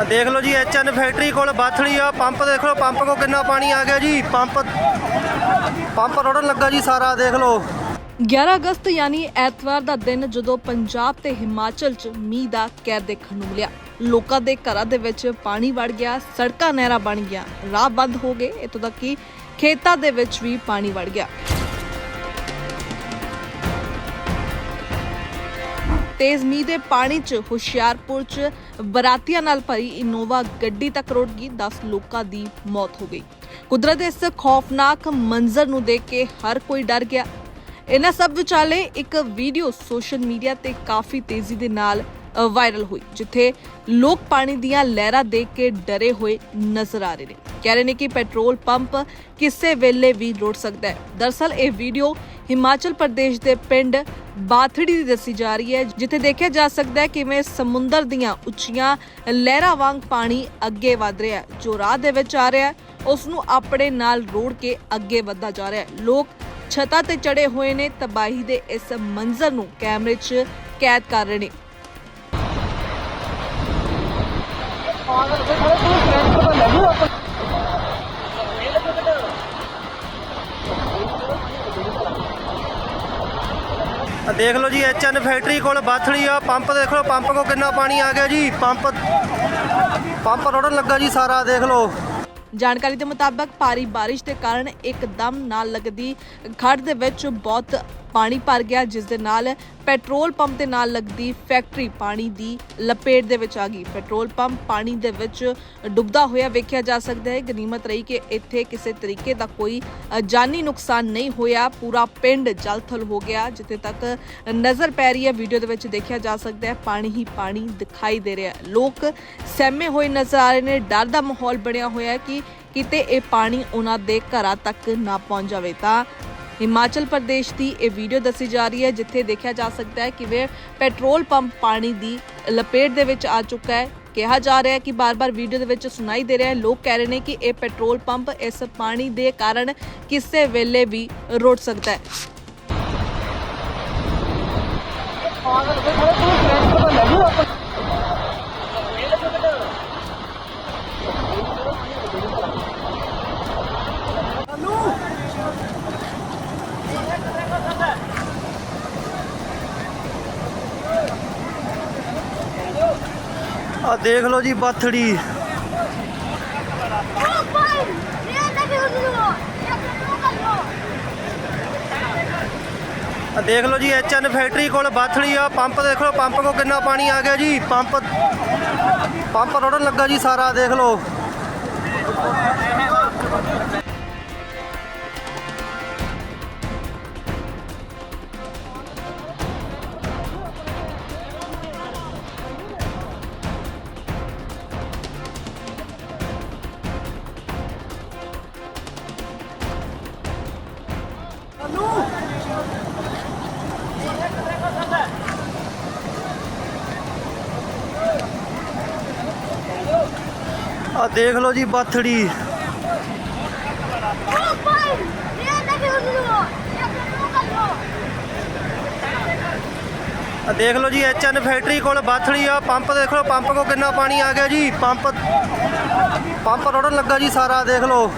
ਆ ਦੇਖ ਲਓ ਜੀ ਐਚਐਨ ਫੈਕਟਰੀ ਕੋਲ ਬਾਥੜੀ ਆ, ਪੰਪ ਦੇਖ ਲਓ, ਪੰਪ ਕੋ ਕਿੰਨਾ ਪਾਣੀ ਆ ਗਿਆ ਜੀ, ਪੰਪ ਪੰਪ ਰੋੜਨ ਲੱਗਾ ਜੀ ਸਾਰਾ, ਦੇਖ ਲਓ। 11 ਅਗਸਤ ਯਾਨੀ ਐਤਵਾਰ ਦਾ ਦਿਨ ਜਦੋਂ ਪੰਜਾਬ ਤੇ ਹਿਮਾਚਲ 'ਚ ਮੀਂਹ ਦਾ ਕਹਿਰ ਦੇਖਣ ਨੂੰ ਮਿਲਿਆ। ਲੋਕਾਂ ਦੇ ਘਰਾਂ ਦੇ ਵਿੱਚ ਪਾਣੀ ਵੜ ਗਿਆ, ਸੜਕਾਂ ਨਹਿਰਾਂ ਬਣ ਗਿਆ ਰਾਹ ਬੰਦ ਹੋ ਗਏ। ਇਤੋਂ ਤੱਕ ਕਿ ਖੇਤਾਂ ਦੇ ਵਿੱਚ ਵੀ ਪਾਣੀ ਵੜ ਗਿਆ। ਤੇਜ਼ ਮੀਂਹ ਦੇ ਪਾਣੀ 'ਚ ਹੁਸ਼ਿਆਰਪੁਰ 'ਚ ਬਰਾਤੀਆਂ ਨਾਲ ਭਰੀ ਇਨੋਵਾ ਗੱਡੀ ਤੱਕ ਰੁੜ ਗਈ 10 ਲੋਕਾਂ ਦੀ ਮੌਤ ਹੋ ਗਈ। ਕੁਦਰਤ ਦੇ ਇਸ ਖੌਫਨਾਕ ਮੰਜ਼ਰ ਨੂੰ ਦੇਖ ਕੇ ਹਰ ਕੋਈ ਡਰ ਗਿਆ। ਇਹਨਾਂ ਸਭ ਵਿਚਾਲੇ ਇੱਕ ਵੀਡੀਓ ਸੋਸ਼ਲ ਮੀਡੀਆ ਤੇ ਕਾਫੀ ਤੇਜ਼ੀ ਦੇ ਨਾਲ ਵਾਇਰਲ ਹੋਈ, ਜਿੱਥੇ ਲੋਕ ਪਾਣੀ ਦੀਆਂ ਲਹਿਰਾਂ ਦੇਖ ਕੇ ਡਰੇ ਹੋਏ ਨਜ਼ਰ ਆ ਰਹੇ ਨੇ। ਕਹਿ ਰਹੇ ਨੇ ਕਿ ਪੈਟਰੋਲ ਪੰਪ ਕਿਸੇ ਵੇਲੇ ਵੀ ਰੁੜ ਸਕਦਾ ਹੈ। ਦਰਸਲ ਇਹ ਵੀਡੀਓ ਹਿਮਾਚਲ ਪ੍ਰਦੇਸ਼ ਦੇ ਪਿੰਡ ਬਾਥੜੀ ਦੀ ਦੱਸੀ ਜਾ ਰਹੀ ਹੈ, ਜਿੱਥੇ ਦੇਖਿਆ ਜਾ ਸਕਦਾ ਹੈ ਕਿਵੇਂ ਸਮੁੰਦਰ ਦੀਆਂ ਉੱਚੀਆਂ ਲਹਿਰਾਂ ਵਾਂਗ ਪਾਣੀ ਅੱਗੇ ਵਧ ਰਿਹਾ ਹੈ। ਜੋ ਰਾਹ ਦੇ ਵਿੱਚ ਆ ਰਿਹਾ ਹੈ ਉਸ ਨੂੰ ਆਪਣੇ ਨਾਲ ਰੋੜ ਕੇ ਅੱਗੇ ਵਧਦਾ ਜਾ ਰਿਹਾ ਹੈ। ਲੋਕ ਛੱਤਾਂ ਤੇ ਚੜੇ ਹੋਏ ਨੇ, ਤਬਾਹੀ ਦੇ ਇਸ ਮੰਜ਼ਰ ਨੂੰ ਕੈਮਰੇ 'ਚ ਕੈਦ ਕਰ ਰਹੇ ਨੇ। ਆ ਦੇਖ ਲਓ ਜੀ ਐਚਐਨ ਫੈਕਟਰੀ ਕੋਲ ਬਾਥੜੀ ਆ। ਪੰਪ ਦੇਖ ਲਓ, ਪੰਪ ਕੋ ਕਿੰਨਾ ਪਾਣੀ ਆ ਗਿਆ ਜੀ। ਪੰਪ ਪੰਪ ਰੋੜਨ ਲੱਗਾ ਜੀ ਸਾਰਾ, ਦੇਖ ਲਓ। ਜਾਣਕਾਰੀ ਦੇ ਮੁਤਾਬਕ ਭਾਰੀ ਬਾਰਿਸ਼ ਦੇ ਕਾਰਨ ਇੱਕਦਮ ਨਾਲ ਲੱਗਦੀ ਖੜ ਦੇ ਵਿੱਚ ਬਹੁਤ ਪਾਣੀ ਭਰ ਗਿਆ, ਜਿਸ ਦੇ ਨਾਲ ਪੈਟਰੋਲ ਪੰਪ ਦੇ ਨਾਲ ਲੱਗਦੀ ਫੈਕਟਰੀ ਪਾਣੀ ਦੀ ਲਪੇਟ ਦੇ ਵਿੱਚ ਆ ਗਈ। ਪੈਟਰੋਲ ਪੰਪ ਪਾਣੀ ਦੇ ਵਿੱਚ ਡੁੱਬਦਾ ਹੋਇਆ ਵੇਖਿਆ ਜਾ ਸਕਦਾ ਹੈ। ਗਨੀਮਤ ਰਹੀ ਕਿ ਇੱਥੇ ਕਿਸੇ ਤਰੀਕੇ ਦਾ ਕੋਈ ਜਾਨੀ ਨੁਕਸਾਨ ਨਹੀਂ ਹੋਇਆ। ਪੂਰਾ ਪਿੰਡ ਜਲਥਲ ਹੋ ਗਿਆ, ਜਿੱਥੇ ਤੱਕ ਨਜ਼ਰ ਪੈ ਰਹੀ ਹੈ। ਵੀਡੀਓ ਦੇ ਵਿੱਚ ਦੇਖਿਆ ਜਾ ਸਕਦਾ ਹੈ, ਪਾਣੀ ਹੀ ਪਾਣੀ ਦਿਖਾਈ ਦੇ ਰਿਹਾ ਲੋਕ ਸਹਿਮੇ ਹੋਏ ਨਜ਼ਰ ਆ ਰਹੇ ਨੇ। ਡਰ ਦਾ ਮਾਹੌਲ ਬਣਿਆ ਹੋਇਆ ਹੈ ਕਿ ਕਿਤੇ ਇਹ ਪਾਣੀ ਉਹਨਾਂ ਦੇ ਘਰਾਂ ਤੱਕ ਨਾ ਪਹੁੰਚ ਜਾਵੇ। ਤਾਂ ਹਿਮਾਚਲ ਪ੍ਰਦੇਸ਼ ਦੀ ਇਹ ਵੀਡੀਓ ਦੱਸੀ ਜਾ ਰਹੀ ਹੈ, ਜਿੱਥੇ ਦੇਖਿਆ ਜਾ ਸਕਦਾ ਹੈ ਕਿਵੇਂ ਪੈਟਰੋਲ ਪੰਪ ਪਾਣੀ ਦੀ ਲਪੇਟ ਦੇ ਵਿੱਚ ਆ ਚੁੱਕਾ ਹੈ। ਕਿਹਾ ਜਾ ਰਿਹਾ ਹੈ ਕਿ ਬਾਰ-ਬਾਰ ਵੀਡੀਓ ਦੇ ਵਿੱਚ ਸੁਣਾਈ ਦੇ ਰਿਹਾ ਹੈ। ਲੋਕ ਕਹਿ ਰਹੇ ਨੇ ਕਿ ਇਹ ਪੈਟਰੋਲ ਪੰਪ ਇਸ ਪਾਣੀ ਦੇ ਕਾਰਨ ਕਿਸੇ ਵੇਲੇ ਵੀ ਰੁੜ ਸਕਦਾ ਹੈ। ਆ ਦੇਖ ਲਓ ਜੀ ਬਾਥੜੀ। ਆ ਦੇਖ ਲਓ ਜੀ ਐਚਐਨ ਫੈਕਟਰੀ ਕੋਲ ਬਾਥੜੀ ਆ, ਪੰਪ ਦੇਖ ਲਓ, ਪੰਪ ਕੋ ਕਿੰਨਾ ਪਾਣੀ ਆ ਗਿਆ ਜੀ, ਪੰਪ ਪੰਪ ਰੋੜਨ ਲੱਗਾ ਜੀ ਸਾਰਾ, ਦੇਖ ਲਓ। ਆ ਦੇਖ ਲਓ ਜੀ ਬਾਥੜੀ। ਆ ਦੇਖ ਲਓ ਜੀ ਐਚਐਨ ਫੈਕਟਰੀ ਕੋਲ ਬਾਥੜੀ ਆ, ਪੰਪ ਦੇਖ ਲਓ, ਪੰਪ ਕੋ ਕਿੰਨਾ ਪਾਣੀ ਆ ਗਿਆ ਜੀ, ਪੰਪ ਪੰਪ ਰੋੜਨ ਲੱਗਾ ਜੀ ਸਾਰਾ, ਦੇਖ ਲਓ।